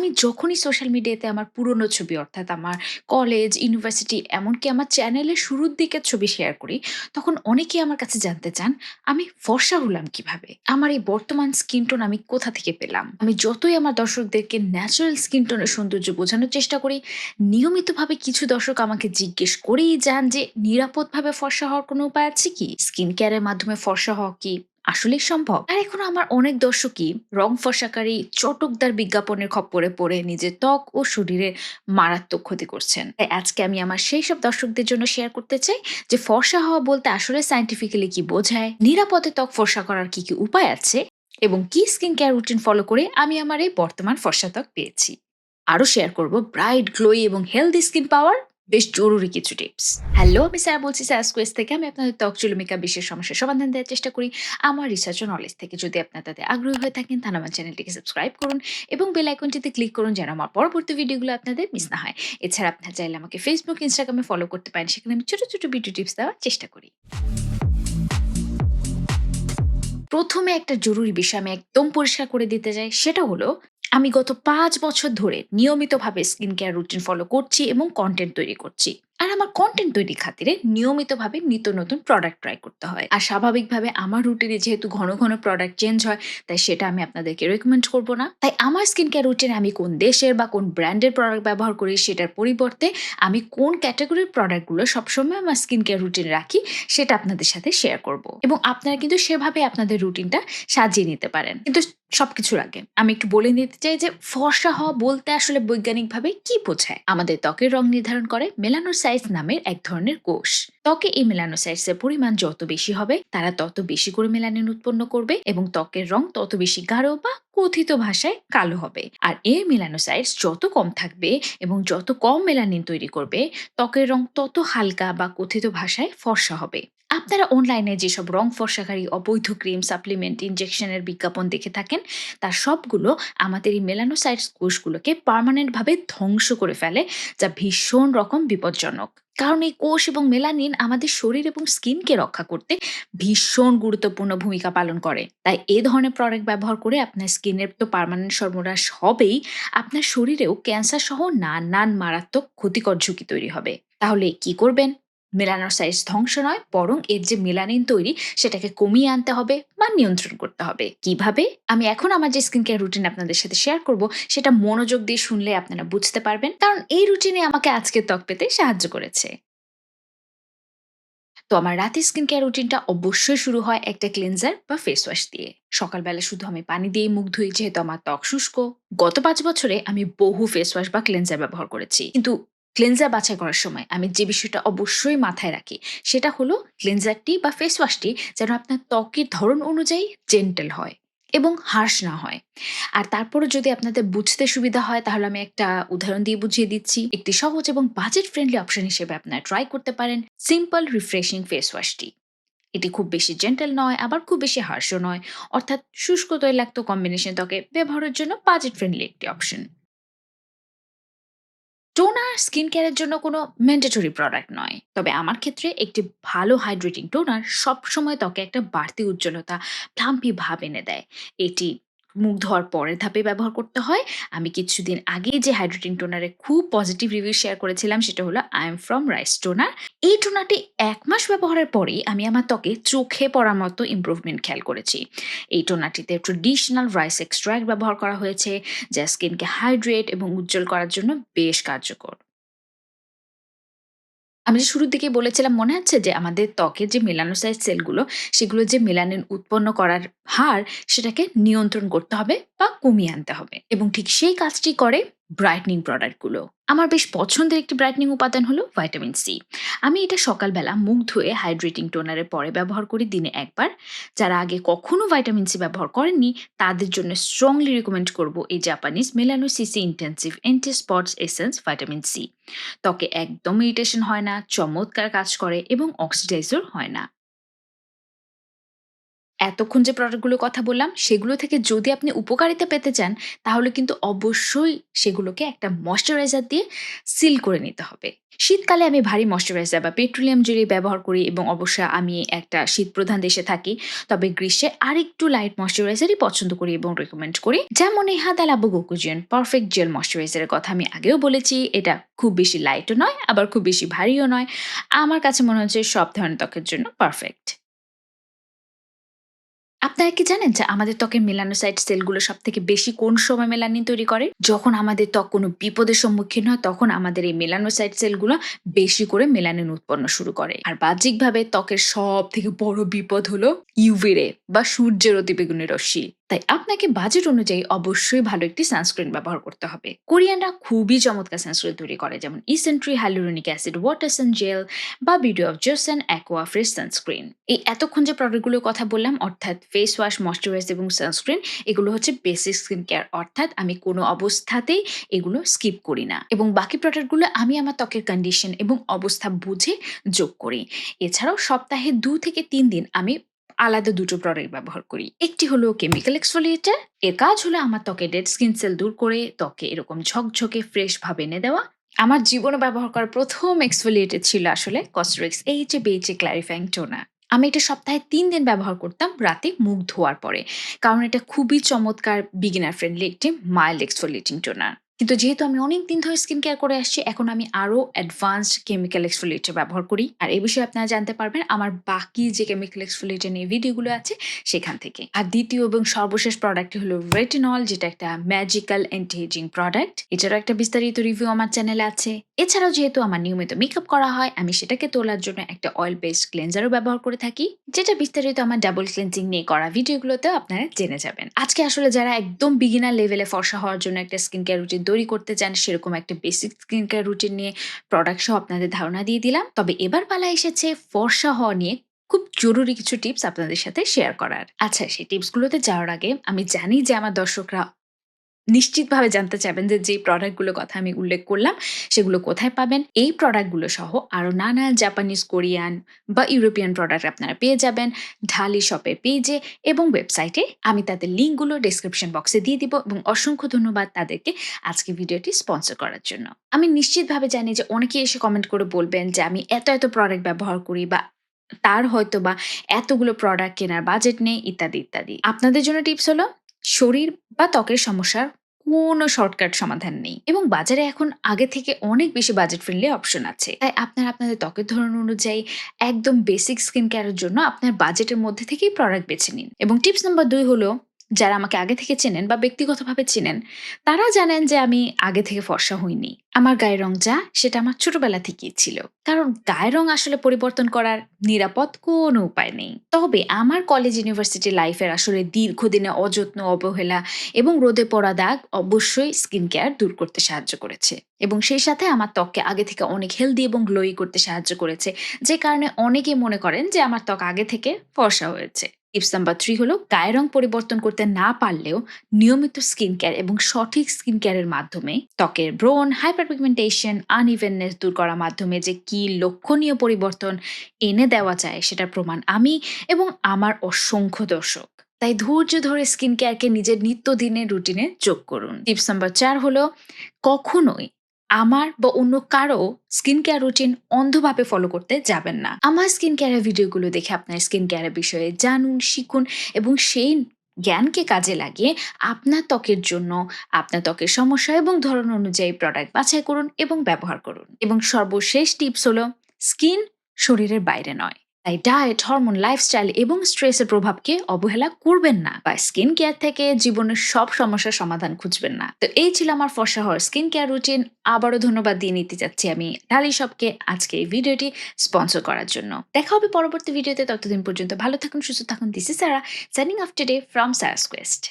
আমি যখনই সোশ্যাল মিডিয়াতে আমার পুরনো ছবি অর্থাৎ আমার কলেজ, ইউনিভার্সিটি এমনকি আমার চ্যানেলের শুরুর দিকের ছবি শেয়ার করি, তখন অনেকেই আমার কাছে জানতে চান আমি ফর্সা হলাম কীভাবে? আমার এই বর্তমান স্কিন টোন আমি কোথা থেকে পেলাম? আমি যতই আমার দর্শকদেরকে ন্যাচারাল স্কিন টোনের সৌন্দর্য বোঝানোর চেষ্টা করি, নিয়মিতভাবে কিছু দর্শক আমাকে জিজ্ঞেস করেই যান যে নিরাপদভাবে ফর্সা হওয়ার কোনো উপায় আছে কি? স্কিন কেয়ারের মাধ্যমে ফর্সা হওয়া কি আসলেই সম্ভব? আর এখনও আমার অনেক দর্শকই রং ফর্সাকারী চটকদার বিজ্ঞাপনের খপ্পরে পড়ে নিজের ত্বক ও শরীরের মারাত্মক ক্ষতি করছেন। তাই আজকে আমি আমার সেই সব দর্শকদের জন্য শেয়ার করতে চাই যে ফর্সা হওয়া বলতে আসলে সায়েন্টিফিক্যালি কি বোঝায়, নিরাপদে ত্বক ফর্সা করার কি, কি উপায় আছে এবং কি স্কিন কেয়ার রুটিন ফলো করে আমি আমার এই বর্তমান ফর্সা ত্বক পেয়েছি। আরও শেয়ার করব ব্রাইট, গ্লোই এবং হেলদি স্কিন পাওয়ার বেশ জরুরি কিছু টিপস। হ্যালো, আমি স্যার বলছি সারা স্কোয়েস থেকে। আমি আপনাদের ত্বক চুলমিকা বিশেষ সমস্যার সমাধান দেওয়ার চেষ্টা করি আমার রিসার্চ ও নলেজ থেকে। যদি আপনার তাতে আগ্রহী হয়ে থাকেন তাহলে আমার চ্যানেলটিকে সাবস্ক্রাইব করুন এবং বেল আইকনটিতে ক্লিক করুন যেন আমার পরবর্তী ভিডিওগুলো আপনাদের মিস না হয়। এছাড়া আপনার চাইলে আমাকে ফেসবুক, ইনস্টাগ্রামে ফলো করতে পারেন। সেখানে আমি ছোট, ছোট ভিডিও টিপস দেওয়ার চেষ্টা করি। প্রথমে একটা জরুরি বিষয় আমি একদম পরিষ্কার করে দিতে চাই সেটা হলো আমি গত পাঁচ বছর ধরে নিয়মিতভাবে স্কিন কেয়ার রুটিন ফলো করছি এবং কন্টেন্ট তৈরি করছি। আর আমার কন্টেন্ট তৈরির খাতিরে নিয়মিতভাবে নিত্য নতুন প্রোডাক্ট ট্রাই করতে হয়। আর স্বাভাবিকভাবে আমার রুটিনে যেহেতু ঘন, ঘন প্রোডাক্ট চেঞ্জ হয়, তাই সেটা আমি আপনাদেরকে রেকমেন্ড করব না। তাই আমার স্কিন কেয়ার রুটিনে আমি কোন দেশের বা কোন ব্র্যান্ডের প্রোডাক্ট ব্যবহার করি সেটার পরিবর্তে আমি কোন ক্যাটেগরির প্রোডাক্টগুলো সবসময় আমার স্কিন কেয়ার রুটিনে রাখি সেটা আপনাদের সাথে শেয়ার করব। এবং আপনারা কিন্তু সেভাবে আপনাদের রুটিনটা সাজিয়ে নিতে পারেন। কিন্তু সব সবকিছুর আগে আমি একটু বলে নিতে চাই যে ফর্সা হওয়া বলতে আসলে বৈজ্ঞানিকভাবে কি বোঝায়? আমাদের ত্বকের রং নির্ধারণ করে মেলানোসাইটস নামের এক ধরনের কোষ। ত্বকে এই মেলানোসাইটস এর পরিমাণ যত বেশি হবে, তারা তত বেশি করে মেলানিন উৎপন্ন করবে এবং ত্বকের রং তত বেশি গাঢ় বা কথিত ভাষায় কালো হবে। আর এই মেলানোসাইটস যত কম থাকবে এবং যত কম মেলানিন তৈরি করবে, ত্বকের রং তত হালকা বা কথিত ভাষায় ফর্সা হবে। আপনারা অনলাইনে যেসব রং ফর্সাকারী অবৈধ ক্রিম, সাপ্লিমেন্ট, ইনজেকশনের বিজ্ঞাপন দেখে থাকেন তার সবগুলো আমাদের এই মেলানোসাইটস কোষগুলোকে পার্মানেন্ট ভাবে ধ্বংস করে ফেলে যা ভীষণ রকম বিপজ্জনক। কারণ এই কোষ এবং মেলানিন আমাদের শরীর এবং স্কিনকে রক্ষা করতে ভীষণ গুরুত্বপূর্ণ ভূমিকা পালন করে। তাই এ ধরনের প্রোডাক্ট ব্যবহার করে আপনার স্কিনের তো পার্মানেন্ট সর্বনাশ হবেই, আপনার শরীরেও ক্যান্সার সহ নানান মারাত্মক ক্ষতিকর ঝুঁকি তৈরি হবে। তাহলে কি করবেন? মেলানোসাইটস ধ্বংস নয়, বরং এর যে মেলানিন তৈরি, সেটাকে কমিয়ে আনতে হবে বা নিয়ন্ত্রণ করতে হবে। কীভাবে? আমি এখন আমার যে স্কিন কেয়ার রুটিন আপনাদের সাথে শেয়ার করব, সেটা মনোযোগ দিয়ে শুনলে আপনারা বুঝতে পারবেন। কারণ এই রুটিনে আমাকে আজকের ত্বক পেতে সাহায্য করেছে। তো আমার রাতের স্কিন কেয়ার রুটিনটা অবশ্যই শুরু হয় একটা ক্লিনজার বা ফেস ওয়াশ দিয়ে। সকালবেলা শুধু আমি পানি দিয়ে মুখ ধুই, যেহেতু আমার ত্বক শুষ্ক। গত পাঁচ বছরে আমি বহু ফেস ওয়াশ বা ক্লিনজার ব্যবহার করেছি। কিন্তু ক্লিনজার বাছাই করার সময় আমি যে বিষয়টা অবশ্যই মাথায় রাখি, সেটা হলো ক্লিনজারটি বা ফেস ওয়াশটি যেন আপনার ত্বকের ধরন অনুযায়ী জেন্টেল হয় এবং হার্শ না হয়। আর তারপরও যদি আপনাদের বুঝতে সুবিধা হয়, তাহলে আমি একটা উদাহরণ দিয়ে বুঝিয়ে দিচ্ছি। একটি সহজ এবং বাজেট ফ্রেন্ডলি অপশন হিসেবে আপনারা ট্রাই করতে পারেন সিম্পল রিফ্রেশিং ফেস ওয়াশটি। এটি খুব বেশি জেন্টেল নয়, আবার খুব বেশি হার্শও নয়। অর্থাৎ শুষ্ক তৈলাক্ত কম্বিনেশন ত্বকে ব্যবহারের জন্য বাজেট ফ্রেন্ডলি একটি অপশন। টোনার স্কিন কেয়ারের জন্য কোনো ম্যান্ডেটরি প্রোডাক্ট নয়। তবে আমার ক্ষেত্রে একটি ভালো হাইড্রেটিং টোনার সবসময় ত্বকে একটা বাড়তি উজ্জ্বলতা, প্লাম্পি ভাব এনে দেয়। এটি মুখ ধোয়ার পরের ধাপে ব্যবহার করতে হয়। আমি কিছুদিন আগেই যে হাইড্রেটিং টোনারের খুব পজিটিভ রিভিউ শেয়ার করেছিলাম সেটা হলো I am from rice toner. এই টোনারটি এক মাস ব্যবহারের পরেই আমি আমার ত্বকে চোখে পড়ার মতো ইমপ্রুভমেন্ট খেয়াল করেছি। এই টোনারটিতে ট্র্যাডিশনাল রাইস এক্সট্রাক্ট ব্যবহার করা হয়েছে, যা স্কিনকে হাইড্রেট এবং উজ্জ্বল করার জন্য বেশ কার্যকর। আমি যে শুরুর দিকে বলেছিলাম, মনে আছে যে আমাদের ত্বকের যে মেলানোসাইট সেলগুলো, সেগুলো যে মেলানিন উৎপন্ন করার হার, সেটাকে নিয়ন্ত্রণ করতে হবে বা কমিয়ে আনতে হবে। এবং ঠিক সেই কাজটি করে ব্রাইটনিং প্রোডাক্টগুলো। আমার বেশ পছন্দের একটি ব্রাইটনিং উপাদান হলো ভাইটামিন সি। আমি এটা সকালবেলা মুখ ধুয়ে হাইড্রেটিং টোনারের পরে ব্যবহার করি দিনে একবার। যারা আগে কখনো ভাইটামিন সি ব্যবহার করেননি তাদের জন্য স্ট্রংলি রিকমেন্ড করব এই Japanese melano CC intensive anti spots essence vitamin C. ত্বকে একদম ইরিটেশন হয় না, চমৎকার কাজ করে এবং অক্সিডাইজও হয় না। এতক্ষণ যে প্রোডাক্টগুলোর কথা বললাম, সেগুলো থেকে যদি আপনি উপকারিতা পেতে চান, তাহলে কিন্তু অবশ্যই সেগুলোকে একটা ময়শ্চারাইজার দিয়ে সিল করে নিতে হবে। শীতকালে আমি ভারী ময়শ্চারাইজার বা পেট্রোলিয়াম জেলি ব্যবহার করি এবং অবশ্যই আমি একটা শীত প্রধান দেশে থাকি। তবে গ্রীষ্মে আরেকটু লাইট ময়শ্চারাইজারই পছন্দ করি এবং রেকমেন্ড করি। যেমন এই হাদালাবু গোকুজিয়ান পারফেক্ট জেল ময়শ্চারাইজারের কথা আমি আগেও বলেছি। এটা খুব বেশি লাইটও নয়, আবার খুব বেশি ভারীও নয়। আমার কাছে মনে হচ্ছে সব ধরনের ত্বকের জন্য পারফেক্ট আপনারা কি জানেন যে আমাদের ত্বকের মেলানোসাইট সেলগুলো সব থেকে বেশি কোন সময় মেলানিন তৈরি করে? যখন আমাদের ত্বক কোনো বিপদের সম্মুখীন হয়, তখন আমাদের এই মেলানোসাইট সেলগুলো বেশি করে মেলানিন উৎপন্ন শুরু করে। আর বাহ্যিকভাবে ত্বকের সব থেকে বড় বিপদ হলো ইউভি রে বা সূর্যের অতিবেগুনি রশ্মি। তাই আপনাকে বাজেট অনুযায়ী অবশ্যই ভালো একটি সানস্ক্রিন ব্যবহার করতে হবে। কোরিয়ানরা খুবই চমৎকার সানস্ক্রিন তৈরি করে, যেমন Isntree hyaluronic acid watery sun gel বা beauty of Joseon aqua fresh sunscreen এই এতক্ষণ যে প্রোডাক্টগুলোর কথা বললাম, অর্থাৎ ফেস ওয়াশ ময়শ্চারাইজ এবং সানস্ক্রিন এগুলো হচ্ছে বেসিক স্কিন কেয়ার অর্থাৎ আমি কোনো অবস্থাতেই এগুলো স্কিপ করি না। এবং বাকি প্রোডাক্টগুলো আমি আমার ত্বকের কন্ডিশন এবং অবস্থা বুঝে যোগ করি। এছাড়াও সপ্তাহে দু থেকে তিন দিন আমি আলাদা দুটো প্রোডাক্ট ব্যবহার করি। একটি হলো কেমিক্যাল এক্সফোলিয়েটার এর কাজ হলো আমার ত্বকে ডেড স্কিন সেল দূর করে ত্বকে এরকম ঝকঝকে ফ্রেশ ভাবে এনে দেওয়া। আমার জীবনে ব্যবহার করা প্রথম এক্সফোলিয়েটার ছিল আসলে COSRX H A B H A clarifying toner আমি এটা সপ্তাহে তিন দিন ব্যবহার করতাম, রাতে মুখ ধোয়ার পরে। কারণ এটা খুবই চমৎকার বিগিনার ফ্রেন্ডলি একটি মাইল্ড এক্সফোলিয়েটিং টোনার কিন্তু যেহেতু আমি অনেক দিন ধরে স্কিন কেয়ার করে আসছি, এখন আমি আরও অ্যাডভান্সড কেমিক্যাল এক্সফোলিয়েটার ব্যবহার করি। আর এই বিষয়ে আপনারা জানতে পারবেন, আমার বাকি যে কেমিক্যাল এক্সফোলিয়েটার নিয়ে ভিডিওগুলো আছে, সেখান থেকে। আর দ্বিতীয় এবং সর্বশেষ প্রোডাক্টটি হলো রেটিনল যেটা একটা ম্যাজিক্যাল অ্যান্টি এজিং প্রোডাক্ট এটারও একটা বিস্তারিত রিভিউ আমার চ্যানেলে আছে। এছাড়াও যেহেতু আমার নিয়মিত মেকআপ করা হয়, আমি সেটাকে তোলার জন্য একটা অয়েল বেসড ক্লেন্সারও ব্যবহার করে থাকি, যেটা বিস্তারিত আমার ডাবল ক্লেন্সিং নিয়ে করা ভিডিওগুলোতেও আপনারা জেনে যাবেন। আজকে আসলে যারা একদম বিগিনার লেভেলে ফর্সা হওয়ার জন্য একটা স্কিন কেয়ার রুটিন তৈরি করতে চান, সেরকম একটা বেসিক স্কিন কেয়ার রুটিন নিয়ে প্রোডাক্ট সহ আপনাদের ধারণা দিয়ে দিলাম। তবে এবার পালা এসেছে ফর্সা হওয়া নিয়ে খুব জরুরি কিছু টিপস আপনাদের সাথে শেয়ার করার। আচ্ছা সেই টিপসগুলোতে যাওয়ার আগে আমি জানি যে আমার দর্শকরা নিশ্চিতভাবে জানতে চাইবেন যে যে প্রোডাক্টগুলোর কথা আমি উল্লেখ করলাম, সেগুলো কোথায় পাবেন? এই প্রোডাক্টগুলো সহ আরও নানা জাপানিজ কোরিয়ান বা ইউরোপিয়ান প্রোডাক্ট আপনারা পেয়ে যাবেন। ঢালি শপের পেজে এবং ওয়েবসাইটে আমি তাদের লিঙ্কগুলো ডিসক্রিপশন বক্সে দিয়ে দিব এবং অসংখ্য ধন্যবাদ তাদেরকে আজকে ভিডিওটি স্পন্সর করার জন্য। আমি নিশ্চিতভাবে জানি যে অনেকে এসে কমেন্ট করে বলবেন যে আমি এত এত প্রোডাক্ট ব্যবহার করি বা তার হয়তো বা এতগুলো প্রোডাক্ট কেনার বাজেট নেই, ইত্যাদি ইত্যাদি। আপনাদের জন্য টিপস হলো, শরীর বা ত্বকের সমস্যার কোনো শর্টকাট সমাধান নেই। এবং বাজারে এখন আগে থেকে অনেক বেশি বাজেট ফ্রেন্ডলি অপশন আছে। তাই আপনার আপনাদের ত্বকের ধরন অনুযায়ী একদম বেসিক স্কিন কেয়ারের জন্য আপনার বাজেটের মধ্যে থেকেই প্রোডাক্ট বেছে নিন। এবং টিপস নাম্বার দুই হলো যারা আমাকে আগে থেকে চেনেন বা ব্যক্তিগতভাবে চেনেন তারা জানেন যে আমি আগে থেকে ফর্সা হইনি। আমার গায়ের রং যা, সেটা আমার ছোটবেলা থেকেই ছিল। কারণ গায়ের রং আসলে পরিবর্তন করার নিরাপদ কোনো উপায় নেই। তবে আমার কলেজ ইউনিভার্সিটি লাইফের আসলে দীর্ঘদিনে অযত্ন, অবহেলা এবং রোদে পড়া দাগ অবশ্যই স্কিন কেয়ার দূর করতে সাহায্য করেছে। এবং সেই সাথে আমার ত্বককে আগে থেকে অনেক হেলদি এবং গ্লোই করতে সাহায্য করেছে। যে কারণে অনেকে মনে করেন যে আমার ত্বক আগে থেকে ফর্সা হয়েছে। টিপস নাম্বার থ্রি হলো, গায়ের রং পরিবর্তন করতে না পারলেও নিয়মিত স্কিন কেয়ার এবং সঠিক স্কিন কেয়ারের মাধ্যমে ত্বকের ব্রণ হাইপারপিগমেন্টেশন আনইভেননেস দূর করার মাধ্যমে যে কি লক্ষণীয় পরিবর্তন এনে দেওয়া যায় সেটার প্রমাণ আমি এবং আমার অসংখ্য দর্শক। তাই ধৈর্য ধরে স্কিন কেয়ারকে নিজের নিত্যদিনের রুটিনে যোগ করুন। টিপস নাম্বার চার হলো, কখনোই আমার বা অন্য কারও স্কিন কেয়ার রুটিন অন্ধভাবে ফলো করতে যাবেন না। আমার স্কিন কেয়ারের ভিডিওগুলো দেখে আপনার স্কিন কেয়ারের বিষয়ে জানুন, শিখুন এবং সেই জ্ঞানকে কাজে লাগিয়ে আপনার ত্বকের জন্য, আপনার ত্বকের সমস্যা এবং ধরন অনুযায়ী প্রোডাক্ট বাছাই করুন এবং ব্যবহার করুন। এবং সর্বশেষ টিপস হলো স্কিন শরীরের বাইরে নয়। তাই ডায়েট হরমোন লাইফস্টাইল এবং স্ট্রেসের প্রভাবকে অবহেলা করবেন না বা স্কিন কেয়ার থেকে জীবনের সব সমস্যার সমাধান খুঁজবেন না। তো এই ছিল আমার ফর্সা হওয়ার স্কিন কেয়ার রুটিন আবারও ধন্যবাদ দিয়ে নিতে চাচ্ছি আমি ডালি সবকে আজকে এই ভিডিওটি স্পন্সর করার জন্য। দেখা হবে পরবর্তী ভিডিওতে। ততদিন পর্যন্ত ভালো থাকুন, সুস্থ থাকুন। This is Sara signing off today from Sara's quest